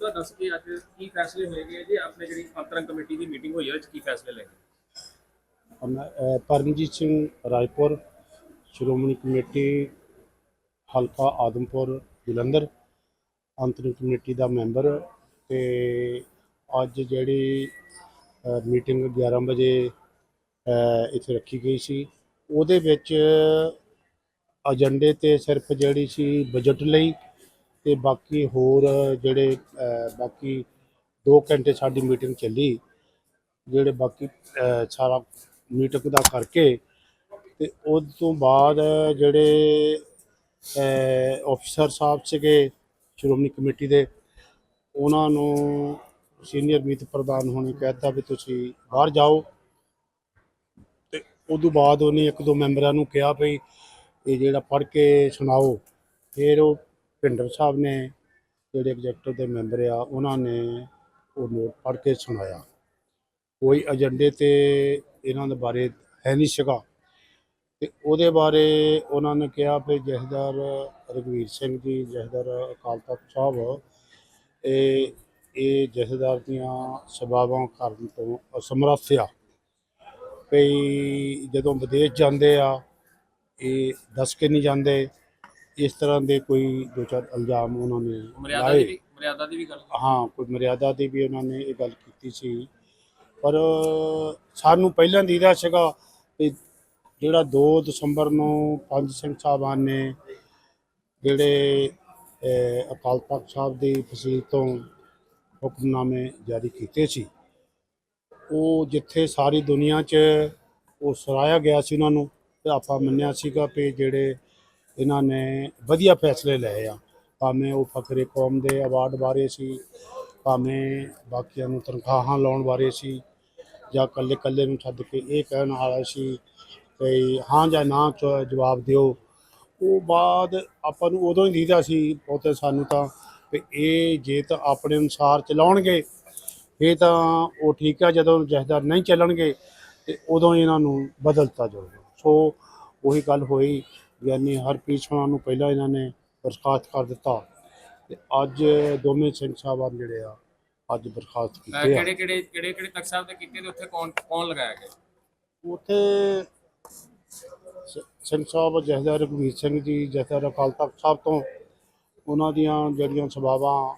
ਮੁੱਦਾ ਦੱਸ ਕੇ ਅੱਜ ਕੀ ਫੈਸਲੇ ਹੋਏਗੇ ਜੀ? ਆਪਣੇ ਜਿਹੜੀ ਅੰਤਰੰਗ ਕਮੇਟੀ ਦੀ ਮੀਟਿੰਗ ਹੋਈ ਹੈ ਉਹ 'ਚ ਕੀ ਫੈਸਲੇ ਲਏ ਮੈਂ, ਪਰਮਜੀਤ ਸਿੰਘ ਰਾਏਪੁਰ ਸ਼੍ਰੋਮਣੀ ਕਮੇਟੀ ਹਲਕਾ ਆਦਮਪੁਰ ਜਲੰਧਰ ਅੰਤਰਿਮ ਕਮੇਟੀ ਦਾ ਮੈਂਬਰ ਤੇ ਅੱਜ ਜਿਹੜੀ ਮੀਟਿੰਗ 11 ਵਜੇ ਇੱਥੇ ਰੱਖੀ ਗਈ ਸੀ। ਉਹਦੇ ਵਿੱਚ ਏਜੰਡੇ ਤੇ ਸਿਰਫ ਜਿਹੜੀ ਸੀ ਬਜਟ ਲਈ ਤੇ ਬਾਕੀ ਹੋਰ ਜਿਹੜੇ ਬਾਕੀ 2 ਘੰਟੇ ਸਾਡੀ ਮੀਟਿੰਗ ਚੱਲੀ, ਜਿਹੜੇ ਬਾਕੀ ਸਾਰਾ ਮੀਟਿੰਗ ਦਾ ਕਰਕੇ ਤੇ ਉਸ ਤੋਂ ਬਾਅਦ ਜਿਹੜੇ ਅਫਸਰ ਸਾਹਿਬ ਸੀਗੇ, ਸ਼੍ਰੋਮਣੀ ਕਮੇਟੀ ਦੇ, ਉਹਨਾਂ ਨੂੰ ਸੀਨੀਅਰ ਮੀਤ ਪ੍ਰਧਾਨ ਹੋਣੇ ਕਹਿਤਾ ਵੀ ਤੁਸੀਂ ਬਾਹਰ ਜਾਓ। ਤੇ ਉਸ ਤੋਂ ਬਾਅਦ ਉਹਨੇ ਇੱਕ ਦੋ ਮੈਂਬਰਾਂ ਨੂੰ ਕਿਹਾ ਵੀ ਇਹ ਜਿਹੜਾ ਪੜ੍ਹ ਕੇ ਸੁਣਾਓ, ਫਿਰ ਉਹ ਭਿੰਡਰ ਸਾਹਿਬ ਨੇ ਜਿਹੜੇ ਐਗਜ਼ੈਕਟਿਵ ਦੇ ਮੈਂਬਰ ਆ, ਉਹਨਾਂ ਨੇ ਉਹ ਨੋਟ ਪੜ੍ਹ ਕੇ ਸੁਣਾਇਆ। ਕੋਈ ਏਜੰਡੇ ਤੇ ਇਹਨਾਂ ਦੇ ਬਾਰੇ ਹੈ ਨਹੀਂ ਸੀਗਾ। ਤੇ ਉਹਦੇ ਬਾਰੇ ਉਹਨਾਂ ਨੇ ਕਿਹਾ ਵੀ ਜਥੇਦਾਰ ਰਘਵੀਰ ਸਿੰਘ ਜੀ ਜਥੇਦਾਰ ਅਕਾਲ ਤਖਤ ਸਾਹਿਬ, ਇਹ ਇਹ ਜਥੇਦਾਰ ਦੀਆਂ ਸਭਾਵਾਂ ਕਰਨ ਤੋਂ ਅਸਮਰੱਥ ਆ। ਵੀ ਜਦੋਂ ਵਿਦੇਸ਼ ਜਾਂਦੇ ਆ, ਇਹ ਦੱਸ ਕੇ ਨਹੀਂ ਜਾਂਦੇ। ਇਸ ਤਰ੍ਹਾਂ ਦੇ ਕੋਈ ਦੋ ਚਾਰ ਇਲਜ਼ਾਮ ਉਹਨਾਂ ਨੇ ਮਰਿਆਦਾ ਦੀ ਵੀ ਮਰਿਆਦਾ ਦੀ ਵੀ ਗੱਲ ਹਾਂ ਕੋਈ ਮਰਿਆਦਾ ਦੀ ਵੀ ਉਹਨਾਂ ਨੇ ਇਹ ਗੱਲ ਕੀਤੀ ਸੀ। ਪਰ ਸਾਨੂੰ ਪਹਿਲਾਂ ਦੀ ਦਾ ਸੀਗਾ ਵੀ ਜਿਹੜਾ 2 ਦਸੰਬਰ ਨੂੰ ਪੰਜ ਸਿੰਘ ਸਾਹਿਬਾਨ ਨੇ ਜਿਹੜੇ ਅਹ, ਅਕਾਲ ਤਖਤ ਸਾਹਿਬ ਦੀ ਫਸੀਲ ਤੋਂ ਹੁਕਮਨਾਮੇ ਜਾਰੀ ਕੀਤੇ ਸੀ ਉਹ ਜਿੱਥੇ ਸਾਰੀ ਦੁਨੀਆ 'ਚ ਉਹ ਸਰਾਇਆ ਗਿਆ ਸੀ ਉਹਨਾਂ ਨੂੰ ਤੇ ਆਪਾਂ ਮੰਨਿਆ ਸੀਗਾ ਵੀ ਜਿਹੜੇ ਇਹਨਾਂ ਨੇ ਵਧੀਆ ਫੈਸਲੇ ਲਏ ਆ। ਭਾਵੇਂ ਉਹ ਫਕਰੇ ਕੌਮ ਦੇ ਅਵਾਰਡ ਬਾਰੇ ਸੀ, ਭਾਵੇਂ ਬਾਕੀਆਂ ਨੂੰ ਤਨਖਾਹਾਂ ਲਾਉਣ ਬਾਰੇ ਸੀ ਜਾਂ ਕੱਲੇ ਕੱਲੇ ਨੂੰ ਛੱਡ ਕੇ ਇਹ ਕਹਿਣ ਵਾਲਾ ਸੀ ਕਿ ਹਾਂ ਜਾਂ ਨਾ ਜਵਾਬ ਦਿਓ। ਉਹ ਬਾਅਦ ਆਪਾਂ ਨੂੰ ਉਦੋਂ ਹੀ ਦੀਦਾ ਸੀ, ਬਹੁਤੇ ਸਾਨੂੰ ਤਾਂ ਵੀ ਇਹ ਜੇ ਤਾਂ ਆਪਣੇ ਅਨੁਸਾਰ ਚਲਾਉਣਗੇ, ਇਹ ਤਾਂ ਉਹ ਠੀਕ ਆ ਜਦੋਂ ਜਥੇਦਾਰ ਨਹੀਂ ਚੱਲਣਗੇ ਤੇ ਉਦੋਂ ਇਹਨਾਂ ਨੂੰ ਬਦਲਤਾ ਜਾਊਗਾ। ਸੋ ਉਹੀ ਗੱਲ ਹੋਈ। ਯਾਨੀ ਹਰਪ੍ਰੀਤ ਸਿੰਘ ਨੂੰ ਪਹਿਲਾਂ ਇਹਨਾਂ ਨੇ ਬਰਖਾਸਤ ਕਰ ਦਿੱਤਾ। ਤੇ ਅੱਜ ਦੋਵੇਂ ਸਿੰਘ ਸਾਹਿਬਾਨ ਜਿਹੜੇ ਆ ਅੱਜ ਬਰਖਾਸਤ ਕੀਤੇ ਆ। ਕਿਹੜੇ ਕਿਹੜੇ ਕਿਹੜੇ ਕਿਹੜੇ ਤਖਤ ਸਾਹਿਬ ਦੇ ਕੀਤੇ ਤੇ ਉੱਥੇ ਕੌਣ ਕੌਣ ਲਗਾਇਆ ਗਿਆ? ਉੱਥੇ ਸਿੰਘ ਸਾਹਿਬ ਜਥੇਦਾਰ ਰਘਵੀਰ ਸਿੰਘ ਜੀ ਜਥੇਦਾਰ ਅਕਾਲ ਤਖਤ ਸਾਹਿਬ ਤੋਂ ਉਹਨਾਂ ਦੀਆਂ ਜਿਹੜੀਆਂ ਸਭਾਵਾਂ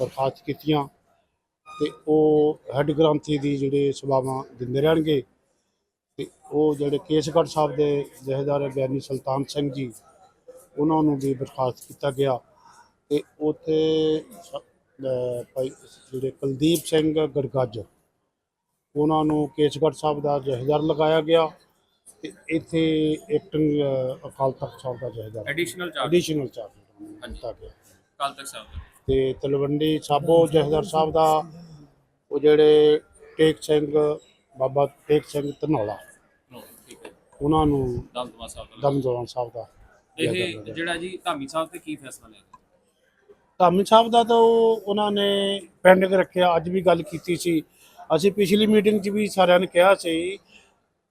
ਬਰਖਾਸਤ ਕੀਤੀਆਂ ਤੇ ਉਹ ਹੈੱਡ ਗ੍ਰੰਥੀ ਦੀ ਜਿਹੜੇ ਸਭਾਵਾਂ ਦਿੰਦੇ ਰਹਿਣਗੇ। ਉਹ ਜਿਹੜੇ ਕੇਸਗੜ੍ਹ ਸਾਹਿਬ ਦੇ ਜਥੇਦਾਰ ਗਿਆਨੀ ਸੁਲਤਾਨ ਸਿੰਘ ਜੀ ਉਹਨਾਂ ਨੂੰ ਵੀ ਬਰਖਾਸਤ ਕੀਤਾ ਗਿਆ ਤੇ ਉੱਥੇ ਭਾਈ ਜਿਹੜੇ ਕੁਲਦੀਪ ਸਿੰਘ ਗੜਗੱਜ ਉਹਨਾਂ ਨੂੰ ਕੇਸਗੜ੍ਹ ਸਾਹਿਬ ਦਾ ਜਥੇਦਾਰ ਲਗਾਇਆ ਗਿਆ ਤੇ ਇੱਥੇ ਐਕਟਿੰਗ ਅਕਾਲ ਤਖਤ ਸਾਹਿਬ ਦਾ ਜਥੇਦਾਰ ਐਡੀਸ਼ਨਲ ਚਾਰਜ ਐਡੀਸ਼ਨਲ ਚਾਰਜ ਦਿੱਤਾ ਗਿਆ। ਕਾਲ ਤੱਕ ਸਾਹਿਬ ਦਾ। ਤੇ ਤਲਵੰਡੀ ਸਾਬੋ ਜਥੇਦਾਰ ਸਾਹਿਬ ਦਾ ਉਹ ਜਿਹੜੇ ਟੇਕ ਸਿੰਘ ਬਾਬਾ ਟੇਕ ਸਿੰਘ ਧਨੌਲਾ। ਉਹਨਾਂ ਨੂੰ ਦਮਦਮਾ ਸਾਹਿਬ ਦਾ ਦਮਦੌਲਾ ਸਾਹਿਬ ਦਾ ਇਹ ਜਿਹੜਾ ਜੀ ਧਾਮੀ ਸਾਹਿਬ ਤੇ ਕੀ ਫੈਸਲਾ ਲਿਆ? ਧਾਮੀ ਸਾਹਿਬ ਦਾ ਤਾਂ ਉਹ ਉਹਨਾਂ ਨੇ ਪੈਂਡਿੰਗ ਰੱਖਿਆ ਅੱਜ ਵੀ ਗੱਲ ਕੀਤੀ ਸੀ। ਅਸੀਂ ਪਿਛਲੀ ਮੀਟਿੰਗ 'ਚ ਵੀ ਸਾਰਿਆਂ ਨੇ ਕਿਹਾ ਸੀ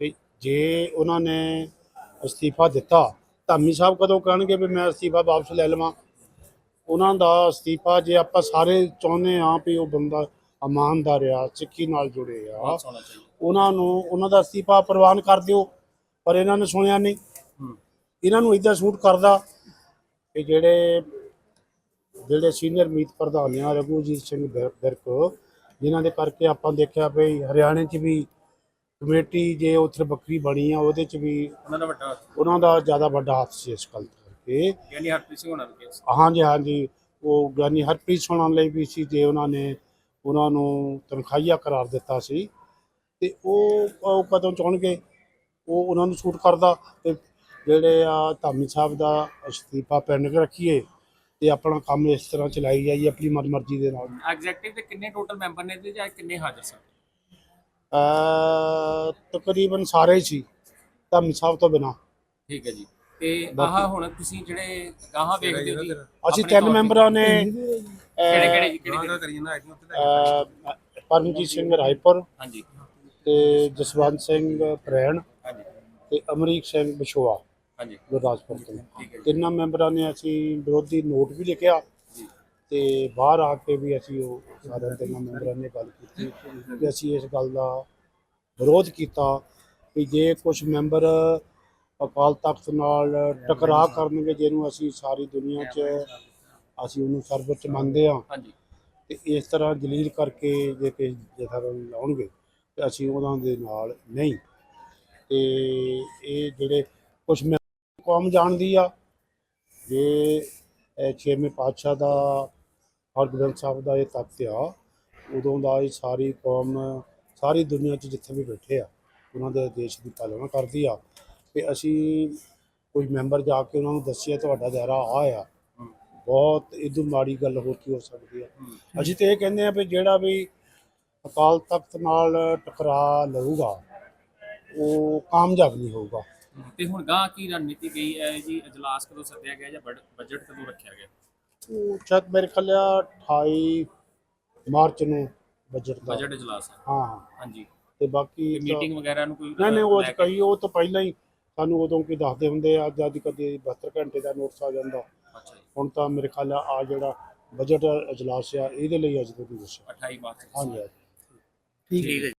ਵੀ ਜੇ ਉਹਨਾਂ ਨੇ ਅਸਤੀਫਾ ਦਿੱਤਾ ਧਾਮੀ ਸਾਹਿਬ ਕਦੋਂ ਕਹਿਣਗੇ ਵੀ ਮੈਂ ਅਸਤੀਫਾ ਵਾਪਸ ਲੈ ਲਵਾਂ? ਉਹਨਾਂ ਦਾ ਅਸਤੀਫਾ ਜੇ ਆਪਾਂ ਸਾਰੇ ਚਾਹੁੰਦੇ ਹਾਂ ਵੀ ਉਹ ਬੰਦਾ ਇਮਾਨਦਾਰ ਆ ਸਿੱਖੀ ਨਾਲ ਜੁੜੇ ਆ ਉਹਨਾਂ ਨੂੰ ਉਹਨਾਂ ਦਾ ਅਸਤੀਫਾ ਪ੍ਰਵਾਨ ਕਰ ਦਿਓ। ਪਰ ਇਹਨਾਂ ਨੇ ਸੁਣਿਆ ਨਹੀਂ। ਇਹਨਾਂ ਨੂੰ ਇਦਾਂ ਸੂਟ ਕਰਦਾ ਕਿ ਜਿਹੜੇ ਜਿਹੜੇ ਸੀਨੀਅਰ ਮੀਤ ਪ੍ਰਧਾਨ ਆ ਰਘੂਜੀਤ ਸਿੰਘ ਬਿਰ- ਬਿਰਕ ਜਿਨ੍ਹਾਂ ਦੇ ਕਰਕੇ ਆਪਾਂ ਦੇਖਿਆ ਵੀ ਹਰਿਆਣੇ 'ਚ ਵੀ ਕਮੇਟੀ ਜੇ ਉੱਥੇ ਵੱਖਰੀ ਬਣੀ ਆ ਉਹਦੇ 'ਚ ਵੀ ਉਹਨਾਂ ਦਾ ਵੱਡਾ ਉਹਨਾਂ ਦਾ ਜ਼ਿਆਦਾ ਵੱਡਾ ਹੱਥ ਸੀ ਇਸ ਗੱਲ ਕਰਕੇ। ਯਾਨੀ ਹਰਪ੍ਰੀਤ ਸਿੰਘ ਹੋਣਾ ਹਾਂਜੀ ਹਾਂਜੀ। ਉਹ ਗਿਆਨੀ ਹਰਪ੍ਰੀਤ ਸੁਣਨ ਲਈ ਵੀ ਸੀ ਜੇ ਉਹਨਾਂ ਨੇ ਉਹਨਾਂ ਨੂੰ ਤਨਖਾਹੀਆ ਕਰਾਰ ਦਿੱਤਾ ਸੀ। ਤੇ ਉਹ ਉਹ ਕਦੋਂ ਚਾਹਣਗੇ? ਉਹ ਉਹਨਾਂ ਨੂੰ ਸੂਟ ਕਰਦਾ ਤੇ ਜਿਹੜੇ ਆ ਧਾਮੀ ਸਾਹਿਬ ਦਾ ਅਸਤੀਫਾ ਪੈਂਡਿੰਗ ਰੱਖੀਏ ਤੇ ਆਪਣਾ ਕੰਮ ਇਸ ਤਰ੍ਹਾਂ ਚਲਾਈ ਜਾਈਏ ਆਪਣੀ ਮਰਜ਼ੀ ਦੇ ਨਾਲ। ਐਗਜ਼ੈਕਟਿਵ ਦੇ ਕਿੰਨੇ ਟੋਟਲ ਮੈਂਬਰ ਨੇ ਤੇ ਜਾਂ ਕਿੰਨੇ ਹਾਜ਼ਰ ਸਨ? ਅ ਤਕਰੀਬਨ ਸਾਰੇ ਸੀ ਧਾਮੀ ਸਾਹਿਬ ਤੋਂ ਬਿਨਾ। ਠੀਕ ਹੈ ਜੀ। ਤੇ ਆਹ ਹੁਣ ਤੁਸੀਂ ਜਿਹੜੇ ਗਾਹਾਂ ਵੇਖਦੇ ਹੋ ਜੀ ਅਸੀਂ ਤਿੰਨ ਮੈਂਬਰਾਂ ਨੇ ਕਿਹੜੇ ਕਿਹੜੇ ਜੀ ਕਿਹੜੇ ਕਿਹੜੇ ਅ, ਪਰਮਜੀਤ ਸਿੰਘ ਰਾਏਪੁਰ ਹਾਂਜੀ। ਤੇ ਜਸਵੰਤ ਸਿੰਘ ਪ੍ਰੈਣ ਤੇ ਅਮਰੀਕ ਸਿੰਘ ਬਿਸ਼ੋਆ ਹਾਂਜੀ। ਗੁਰਦਾਸਪੁਰ ਤੋਂ। ਤਿੰਨਾਂ ਮੈਂਬਰਾਂ ਨੇ ਅਸੀਂ ਵਿਰੋਧੀ ਨੋਟ ਵੀ ਲਿਖਿਆ ਤੇ ਬਾਹਰ ਆ ਕੇ ਵੀ ਅਸੀਂ ਉਹ ਸਾਰਿਆਂ ਦੇ ਨਾਲ ਮੈਂਬਰਾਂ ਨੇ ਗੱਲ ਕੀਤੀ ਕਿ ਅਸੀਂ ਇਸ ਗੱਲ ਦਾ ਵਿਰੋਧ ਕੀਤਾ ਕਿ ਜੇ ਕੁਝ ਮੈਂਬਰ ਅਕਾਲ ਤਖਤ ਨਾਲ ਟਕਰਾਅ ਕਰਨਗੇ ਜਿਹਨੂੰ ਅਸੀਂ ਸਾਰੀ ਦੁਨੀਆ 'ਚ ਅਸੀਂ ਉਹਨੂੰ ਸਰਵਉੱਚ ਮੰਨਦੇ ਹਾਂ। ਹਾਂਜੀ। ਤੇ ਇਸ ਤਰ੍ਹਾਂ ਜਲੀਲ ਕਰਕੇ ਜੇ ਕਿ ਜਥਾ ਲਾਉਣਗੇ ਤੇ ਅਸੀਂ ਉਹਨਾਂ ਦੇ ਨਾਲ ਨਹੀਂ। ਤੇ ਇਹ ਜਿਹੜੇ ਕੁਝ ਮੈਂ ਕੌਮ ਜਾਣਦੀ ਆ ਜੇ ਛੇਵੇਂ ਪਾਤਸ਼ਾਹ ਦਾ ਹਰਗੋਬਿੰਦ ਸਾਹਿਬ ਦਾ ਇਹ ਤਖਤ ਆ ਉਦੋਂ ਦਾ ਇਹ ਸਾਰੀ ਕੌਮ ਸਾਰੀ ਦੁਨੀਆ 'ਚ ਜਿੱਥੇ ਵੀ ਬੈਠੇ ਆ ਉਹਨਾਂ ਦੇ ਦੇਸ਼ ਦੀ ਪਾਲਣਾ ਕਰਦੀ ਆ। ਤੇ ਅਸੀਂ ਕੋਈ ਮੈਂਬਰ ਜਾ ਕੇ ਉਹਨਾਂ ਨੂੰ ਦੱਸਿਆ ਤੁਹਾਡਾ ਦਾਇਰਾ ਆ ਆ। ਬਹੁਤ ਇਦੋਂ ਮਾੜੀ ਗੱਲ ਹੋਰ ਕੀ ਹੋ ਸਕਦੀ ਆ। ਅਸੀਂ ਤੇ ਇਹ ਕਹਿੰਦੇ ਆ ਵੀ ਜਿਹੜਾ ਵੀ ਅਕਾਲ ਤਖਤ ਨਾਲ ਟਕਰਾ ਲਊਗਾ ਉਹ ਕਾਮਯਾਬ ਨਹੀਂ ਹੋਊਗਾ। ਤੇ ਹੁਣ ਗਾਂ ਕੀ ਰਣਨੀਤੀ ਗਈ ਹੈ? ਜੀ ਅਜਲਾਸ ਕਦੋਂ ਸੱਦਿਆ ਗਿਆ ਜਾਂ ਬਜਟ ਕਦੋਂ ਰੱਖਿਆ ਗਿਆ? ਉਹ ਸ਼ਾਇਦ ਮੇਰੇ ਖਿਆਲ ਆ 28 ਮਾਰਚ ਨੂੰ ਬਜਟ ਦਾ। ਬਜਟ ਅਜਲਾਸ ਹੈ। ਹਾਂਜੀ। ਤੇ ਬਾਕੀ ਮੀਟਿੰਗ ਵਗੈਰਾ ਨੂੰ ਕੋਈ ਨਹੀਂ ਨਹੀਂ ਉਹ ਕਈ ਉਹ ਤਾਂ ਪਹਿਲਾਂ ਹੀ ਸਾਨੂੰ ਉਦੋਂ ਕੀ ਦੱਸਦੇ ਹੁੰਦੇ ਆ ਅੱਜ ਅੱਜ ਕਦੇ 72 ਘੰਟੇ ਦਾ ਨੋਟਿਸ ਆ ਜਾਂਦਾ। ਅੱਛਾ ਹੁਣ ਤਾਂ ਮੇਰੇ ਖਿਆਲ ਆ ਜਿਹੜਾ ਬਜਟ ਅਜਲਾਸ ਆ ਇਹਦੇ ਲਈ ਅੱਜ ਤੋਂ ਦੱਸਿਆ। 28 ਮਾਰਚ। ਹਾਂਜੀ ਹਾਂਜੀ। ਠੀਕ ਹੈ। ਜੀ